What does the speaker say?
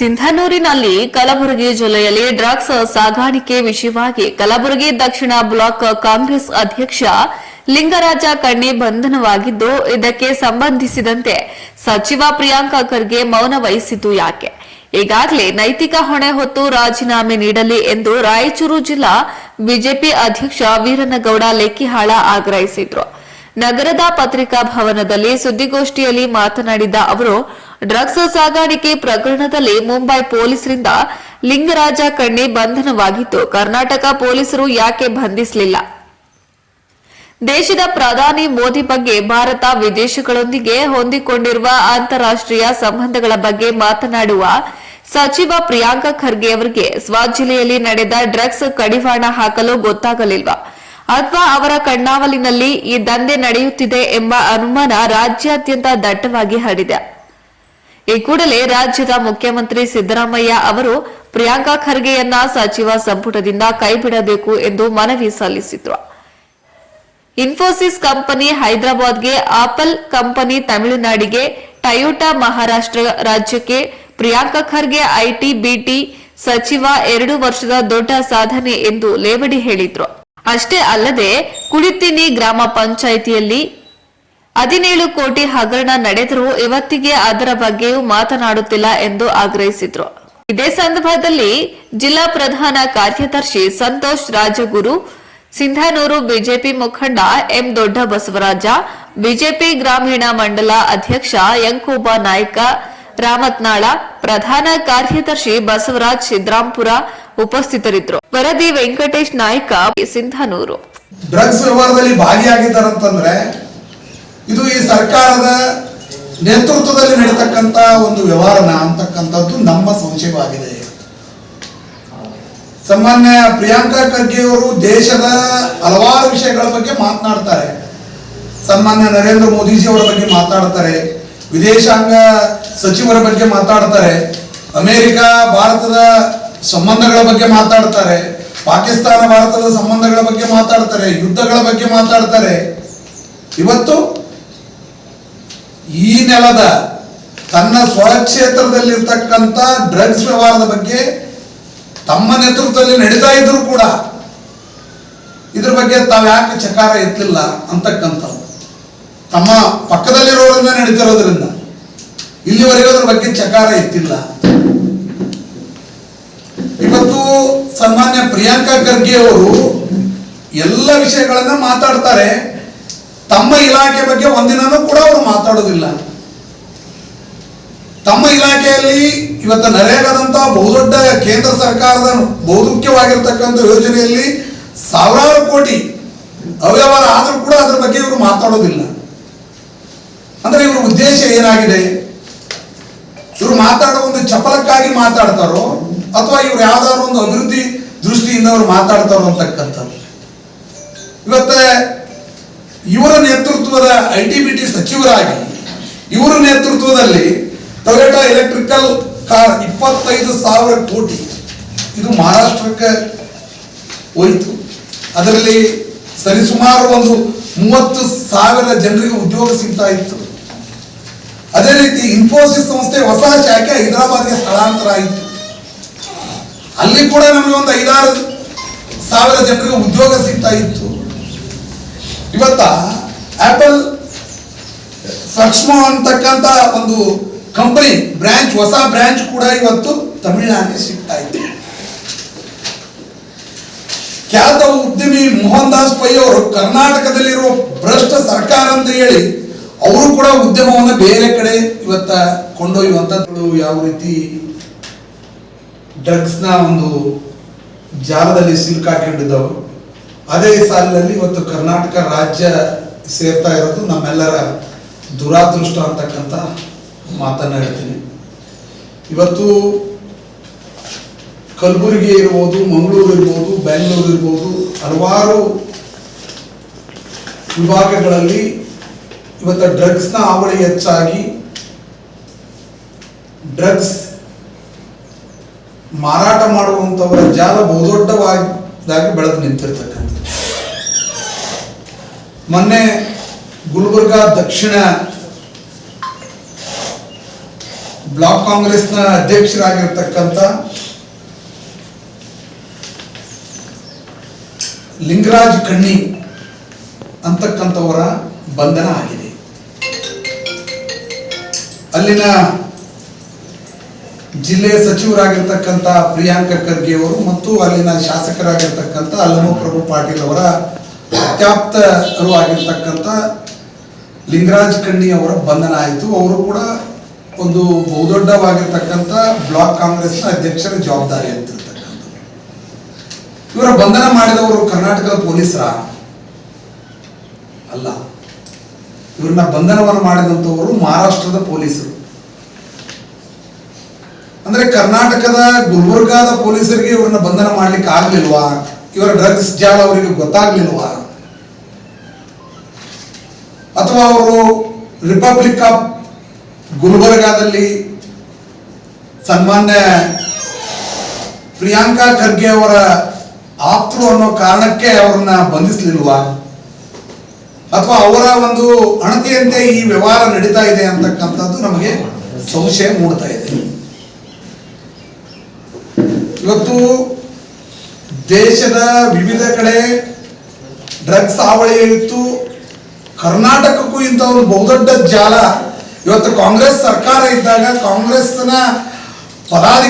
ಸಿಂಧನೂರಿನಲ್ಲಿ ಕಲಬುರಗಿ ಜಿಲ್ಲೆಯಲ್ಲಿ ಡ್ರಗ್ಸ್ ಸಾಗಾಣಿಕೆ ವಿಷಯವಾಗಿ ಕಲಬುರಗಿ ದಕ್ಷಿಣ ಬ್ಲಾಕ್ ಕಾಂಗ್ರೆಸ್ ಅಧ್ಯಕ್ಷ ಲಿಂಗರಾಜ ಕಣ್ಣಿ ಬಂಧನವಾಗಿದ್ದು, ಇದಕ್ಕೆ ಸಂಬಂಧಿಸಿದಂತೆ ಸಚಿವ ಪ್ರಿಯಾಂಕ ಖರ್ಗೆ ಮೌನ ವಹಿಸಿದ್ದು ಯಾಕೆ? ಈಗಾಗಲೇ ನೈತಿಕ ಹೊಣೆ ಹೊತ್ತು ರಾಜೀನಾಮೆ ನೀಡಲಿ ಎಂದು ರಾಯಚೂರು ಜಿಲ್ಲಾ ಬಿಜೆಪಿ ಅಧ್ಯಕ್ಷ ವೀರನಗೌಡ ಲೆಕ್ಕಿಹಾಳ ಆಗ್ರಹಿಸಿದ್ರು. ನಗರದ ಪತ್ರಿಕಾ ಭವನದಲ್ಲಿ ಸುದ್ದಿಗೋಷ್ಠಿಯಲ್ಲಿ ಮಾತನಾಡಿದ ಅವರು, ಡ್ರಗ್ಸ್ ಸಾಗಾಣಿಕೆ ಪ್ರಕರಣದಲ್ಲಿ ಮುಂಬೈ ಪೊಲೀಸರಿಂದ ಲಿಂಗರಾಜ ಕಣ್ಣಿ ಬಂಧನವಾಗಿತ್ತು. ಕರ್ನಾಟಕ ಪೊಲೀಸರು ಯಾಕೆ ಬಂಧಿಸಲಿಲ್ಲ? ದೇಶದ ಪ್ರಧಾನಿ ಮೋದಿ ಬಗ್ಗೆ ಭಾರತ ವಿದೇಶಗಳೊಂದಿಗೆ ಹೊಂದಿಕೊಂಡಿರುವ ಅಂತಾರಾಷ್ಟೀಯ ಸಂಬಂಧಗಳ ಬಗ್ಗೆ ಮಾತನಾಡುವ ಸಚಿವ ಪ್ರಿಯಾಂಕ ಖರ್ಗೆ ಅವರಿಗೆ ಸ್ವಜಿಲ್ಲೆಯಲ್ಲಿ ನಡೆದ ಡ್ರಗ್ಸ್ ಕಡಿವಾಣ ಹಾಕಲು ಗೊತ್ತಾಗಲಿಲ್ವಾ? ಅಥವಾ ಅವರ ಕಣ್ಣಾವಲಿನಲ್ಲಿ ಈ ದಂಧೆ ನಡೆಯುತ್ತಿದೆ ಎಂಬ ಅನುಮಾನ ರಾಜ್ಯಾದ್ಯಂತ ದಟ್ಟವಾಗಿ ಹರಡಿದೆ. ಈ ಕೂಡಲೇ ರಾಜ್ಯದ ಮುಖ್ಯಮಂತ್ರಿ ಸಿದ್ದರಾಮಯ್ಯ ಅವರು ಪ್ರಿಯಾಂಕಾ ಖರ್ಗೆಯನ್ನ ಸಚಿವ ಸಂಪುಟದಿಂದ ಕೈಬಿಡಬೇಕು ಎಂದು ಮನವಿ ಸಲ್ಲಿಸಿದ್ರು. ಇನ್ಫೋಸಿಸ್ ಕಂಪನಿ ಹೈದರಾಬಾದ್ಗೆ ಆಪಲ್ ಕಂಪನಿ ತಮಿಳುನಾಡಿಗೆ ಟಯೋಟಾ ಮಹಾರಾಷ್ಟ್ರ ರಾಜ್ಯಕ್ಕೆ ಪ್ರಿಯಾಂಕಾ ಖರ್ಗೆ ಐಟಿ ಬಿಟಿ ಸಚಿವ ಎರಡು ವರ್ಷದ ದೊಡ್ಡ ಸಾಧನೆ ಎಂದು ಲೇವಡಿ ಹೇಳಿದ್ರು. ಅಷ್ಟೇ ಅಲ್ಲದೆ ಕುಳಿತಿನಿ ಗ್ರಾಮ ಪಂಚಾಯಿತಿಯಲ್ಲಿ ಹದಿನೇಳು ಕೋಟಿ ಹಗರಣ ನಡೆದರೂ ಇವತ್ತಿಗೆ ಅದರ ಬಗ್ಗೆಯೂ ಮಾತನಾಡುತ್ತಿಲ್ಲ ಎಂದು ಆಗ್ರಹಿಸಿದ್ರು. ಇದೇ ಸಂದರ್ಭದಲ್ಲಿ ಜಿಲ್ಲಾ ಪ್ರಧಾನ ಕಾರ್ಯದರ್ಶಿ ಸಂತೋಷ್ ರಾಜಗುರು, ಸಿಂಧನೂರು ಬಿಜೆಪಿ ಮುಖಂಡ ಎಂ ದೊಡ್ಡ ಬಸವರಾಜ ಬಿಜೆಪಿ ಗ್ರಾಮೀಣ ಮಂಡಲ ಅಧ್ಯಕ್ಷ ಯಂಕೋಬ ನಾಯ್ಕ, ರಾಮತ್ನಾಳ, ಪ್ರಧಾನ ಕಾರ್ಯದರ್ಶಿ ಬಸವರಾಜ್ ಸಿದ್ರಾಂಪುರ ಉಪಸ್ಥಿತರಿದ್ದರು. ವರದಿ ವೆಂಕಟೇಶ್ ನಾಯ್ಕ ಸಿಂಧನೂರು. ಡ್ರಗ್ಸ್ ವ್ಯವಹಾರದಲ್ಲಿ ಭಾಗಿಯಾಗಿದ್ದಾರಂತಂದ್ರೆ, ಇದು ಈ ಸರ್ಕಾರದ ನೇತೃತ್ವದಲ್ಲಿ ನಡೀತಕ್ಕಂಥ ಒಂದು ವ್ಯವಹಾರನ ಅಂತಕ್ಕಂಥದ್ದು ನಮ್ಮ ಸಂಶಯವಾಗಿದೆ. ಸಾಮಾನ್ಯ ಪ್ರಿಯಾಂಕಾ ಖರ್ಗೆ ಅವರು ದೇಶದ ಹಲವಾರು ವಿಷಯಗಳ ಬಗ್ಗೆ ಮಾತನಾಡ್ತಾರೆ. ಸನ್ಮಾನ್ಯ ನರೇಂದ್ರ ಮೋದಿಜಿ ಅವರ ಬಗ್ಗೆ ಮಾತಾಡ್ತಾರೆ ವಿದೇಶಾಂಗ ಸಚಿವರ ಬಗ್ಗೆ ಮಾತಾಡ್ತಾರೆ ಅಮೆರಿಕ, ಭಾರತದ ಸಂಬಂಧಗಳ ಬಗ್ಗೆ ಮಾತಾಡ್ತಾರೆ, ಪಾಕಿಸ್ತಾನ, ಭಾರತದ ಸಂಬಂಧಗಳ ಬಗ್ಗೆ ಮಾತಾಡ್ತಾರೆ, ಯುದ್ಧಗಳ ಬಗ್ಗೆ ಮಾತಾಡ್ತಾರೆ. ಇವತ್ತು ಈ ನೆಲದ ತನ್ನ ಸ್ವಕ್ಷೇತ್ರದಲ್ಲಿರ್ತಕ್ಕಂಥ ಡ್ರಗ್ಸ್ ವ್ಯವಹಾರದ ಬಗ್ಗೆ ತಮ್ಮ ನೇತೃತ್ವದಲ್ಲಿ ನಡೀತಾ ಇದ್ರು ಕೂಡ ಇದ್ರ ಬಗ್ಗೆ ತಾವು ಯಾಕೆ ಚಕಾರ ಎತ್ತಲಿಲ್ಲ ಅಂತಕ್ಕಂಥದ್ದು. ತಮ್ಮ ಪಕ್ಕದಲ್ಲಿರೋದ್ರಿಂದ ನಡೀತಿರೋದ್ರಿಂದ ಇಲ್ಲಿವರೆಗೂ ಅದ್ರ ಬಗ್ಗೆ ಚಕಾರ ಎತ್ತಿಲ್ಲ. ಇವತ್ತು ಸನ್ಮಾನ್ಯ ಪ್ರಿಯಾಂಕಾ ಖರ್ಗೆ ಅವರು ಎಲ್ಲ ವಿಷಯಗಳನ್ನ ಮಾತಾಡ್ತಾರೆ. ತಮ್ಮ ಇಲಾಖೆ ಬಗ್ಗೆ ಒಂದಿನೂ ಕೂಡ ಅವರು ಮಾತಾಡೋದಿಲ್ಲ. ತಮ್ಮ ಇಲಾಖೆಯಲ್ಲಿ ಇವತ್ತು ನರೇಗಾದಂತಹ ಬಹುದೊಡ್ಡ ಕೇಂದ್ರ ಸರ್ಕಾರದ ಬಹುಮುಖ್ಯವಾಗಿರ್ತಕ್ಕಂಥ ಯೋಜನೆಯಲ್ಲಿ ಸಾವಿರಾರು ಕೋಟಿ ಅವ್ಯವಹಾರ ಆದರೂ ಕೂಡ ಅದ್ರ ಬಗ್ಗೆ ಇವರು ಮಾತಾಡೋದಿಲ್ಲ. ಅಂದ್ರೆ ಇವ್ರ ಉದ್ದೇಶ ಏನಾಗಿದೆ? ಇವರು ಮಾತಾಡೋ ಒಂದು ಚಪಲಕ್ಕಾಗಿ ಮಾತಾಡ್ತಾರೋ? ಅಥವಾ ಇವ್ರು ಯಾವ್ದಾದ್ರು ಒಂದು ಅಭಿವೃದ್ಧಿ ದೃಷ್ಟಿಯಿಂದ ಅವ್ರು ಮಾತಾಡ್ತಾರೋ ಅಂತಕ್ಕಂಥದ್ದು. ಇವತ್ತೆ ಇವರ ನೇತೃತ್ವದ ಐ ಟಿ ಬಿ ಟಿ ಸಚಿವರಾಗಿ, ಇವರ ನೇತೃತ್ವದಲ್ಲಿ ಟೊಯೋಟಾ ಎಲೆಕ್ಟ್ರಿಕಲ್ ಕಾರ್ ಇಪ್ಪತ್ತೈದು ಸಾವಿರ ಕೋಟಿ ಇದು ಮಹಾರಾಷ್ಟ್ರಕ್ಕೆ ಹೋಯಿತು. ಅದರಲ್ಲಿ ಸರಿಸುಮಾರು ಒಂದು ಮೂವತ್ತು ಸಾವಿರ ಜನರಿಗೆ ಉದ್ಯೋಗ ಸಿಗ್ತಾ ಇತ್ತು. ಅದೇ ರೀತಿ ಇನ್ಫೋಸಿಸ್ ಸಂಸ್ಥೆ ಹೊಸ ಶಾಖೆ ಹೈದರಾಬಾದ್ಗೆ ಸ್ಥಳಾಂತರ ಆಯಿತು. ಅಲ್ಲಿ ಕೂಡ ನಮಗೆ ಒಂದು ಐದಾರು ಸಾವಿರ ಜನರಿಗೆ ಉದ್ಯೋಗ ಸಿಗ್ತಾ ಇತ್ತು. ಇವತ್ತ ಆಪಲ್ ಸಕ್ಷ್ಮ ಅಂತಕ್ಕಂಥ ಒಂದು ಕಂಪನಿ ಬ್ರಾಂಚ್ ಹೊಸ ಬ್ರಾಂಚ್ ಕೂಡ ಇವತ್ತು ತಮಿಳುನಾಡಿಗೆ ಸಿಗ್ತಾ ಇತ್ತು. ಖ್ಯಾತ ಉದ್ಯಮಿ ಮೋಹನ್ ದಾಸ್ ಪೈ ಅವರು ಕರ್ನಾಟಕದಲ್ಲಿರುವ ಭ್ರಷ್ಟ ಸರ್ಕಾರ ಅಂತ ಹೇಳಿ ಅವರು ಕೂಡ ಉದ್ಯಮವನ್ನು ಬೇರೆ ಕಡೆ ಇವತ್ತ ಕೊಂಡೊಯ್ಯುವಂಥದ್ದು ಯಾವ ರೀತಿ ಡ್ರಗ್ಸ್ನ ಒಂದು ಜಾಲದಲ್ಲಿ ಸಿಲುಕಾಕೊಂಡಿದ್ದವು ಅದೇ ಸಾಲಿನಲ್ಲಿ ಇವತ್ತು ಕರ್ನಾಟಕ ರಾಜ್ಯ ಸೇರ್ತಾ ಇರೋದು ನಮ್ಮೆಲ್ಲರ ದುರಾದೃಷ್ಟ ಅಂತಕ್ಕಂಥ ಮಾತನ್ನ ಹೇಳ್ತೀನಿ. ಇವತ್ತು ಕಲಬುರಗಿ ಇರ್ಬೋದು, ಮಂಗಳೂರು ಇರ್ಬೋದು, ಬೆಂಗಳೂರು ಇರ್ಬೋದು, ಹಲವಾರು ವಿಭಾಗಗಳಲ್ಲಿ ಇವತ್ತು ಡ್ರಗ್ಸ್ನ ಹಾವಳಿ ಹೆಚ್ಚಾಗಿ ಡ್ರಗ್ಸ್ ಮಾರಾಟ ಮಾಡುವಂಥವರ ಜಾಲ ಬಹುದೊಡ್ಡವಾಗಿ ಬೆಳೆದು ನಿಂತಿರ್ತಕ್ಕಂಥ ಮೊನ್ನೆ ಗುಲ್ಬರ್ಗ ದಕ್ಷಿಣ ಬ್ಲಾಕ್ ಕಾಂಗ್ರೆಸ್ನ ಅಧ್ಯಕ್ಷರಾಗಿರ್ತಕ್ಕಂಥ ಲಿಂಗರಾಜ್ ಕಣ್ಣಿ ಅಂತಕ್ಕಂಥವರ ಬಂಧನ ಆಗಿದೆ. ಅಲ್ಲಿನ ಜಿಲ್ಲೆಯ ಸಚಿವರಾಗಿರ್ತಕ್ಕಂಥ ಪ್ರಿಯಾಂಕ ಖರ್ಗೆ ಅವರು ಮತ್ತು ಅಲ್ಲಿನ ಶಾಸಕರಾಗಿರ್ತಕ್ಕಂಥ ಅಲ್ಲಮಪ್ರಭು ಪಾಟೀಲ್ ಅವರ ಅತ್ಯಾಪ್ತರು ಆಗಿರ್ತಕ್ಕಂಥ ಲಿಂಗರಾಜ್ ಕಣ್ಣಿ ಅವರ ಬಂಧನ ಆಯಿತು. ಅವರು ಕೂಡ ಒಂದು ಬಹುದೊಡ್ಡವಾಗಿರ್ತಕ್ಕಂಥ ಬ್ಲಾಕ್ ಕಾಂಗ್ರೆಸ್ನ ಅಧ್ಯಕ್ಷರ ಜವಾಬ್ದಾರಿ ಅಂತಿರ್ತಕ್ಕಂಥ ಇವರ ಬಂಧನ ಮಾಡಿದವರು ಕರ್ನಾಟಕದ ಪೊಲೀಸರ? ಅಲ್ಲ. ಇವ್ರನ್ನ ಬಂಧನವನ್ನು ಮಾಡಿದಂಥವರು ಮಹಾರಾಷ್ಟ್ರದ ಪೊಲೀಸರು. ಅಂದ್ರೆ ಕರ್ನಾಟಕದ ಗುಲ್ಬರ್ಗಾದ ಪೊಲೀಸರಿಗೆ ಇವ್ರನ್ನ ಬಂಧನ ಮಾಡ್ಲಿಕ್ಕೆ ಆಗ್ಲಿಲ್ವಾ? ಇವರ ಡ್ರಗ್ಸ್ ಜಾಲ ಅವರಿಗೆ ಗೊತ್ತಾಗ್ಲಿಲ್ವಾ? ಅಥವಾ ಅವರು ರಿಪಬ್ಲಿಕ್ ಆಫ್ ಗುಲ್ಬರ್ಗಾದಲ್ಲಿ ಸನ್ಮಾನ್ಯ ಪ್ರಿಯಾಂಕಾ ಖರ್ಗೆ ಅವರ ಆಪ್ತರು ಅನ್ನೋ ಕಾರಣಕ್ಕೆ ಅವರನ್ನ ಬಂಧಿಸ್ಲಿಲ್ವಾ? ಅಥವಾ ಅವರ ಒಂದು ಅಣತಿಯಂತೆ ಈ ವ್ಯವಹಾರ ನಡೀತಾ ಇದೆ ಅಂತಕ್ಕಂಥದ್ದು ನಮಗೆ ಸಂಶಯ ಮೂಡ್ತಾ ಇದೆ. ಇವತ್ತು ದೇಶದ ವಿವಿಧ ಕಡೆ ಡ್ರಗ್ಸ್ ಹಾವಳಿ ಇತ್ತು. ಕರ್ನಾಟಕಕ್ಕೂ ಇಂಥ ಒಂದು ಬಹುದೊಡ್ಡ ಜಾಲ. ಇವತ್ತು ಕಾಂಗ್ರೆಸ್ ಸರ್ಕಾರ ಇದ್ದಾಗ ಕಾಂಗ್ರೆಸ್ನ ಪದಾಧಿಕಾರಿ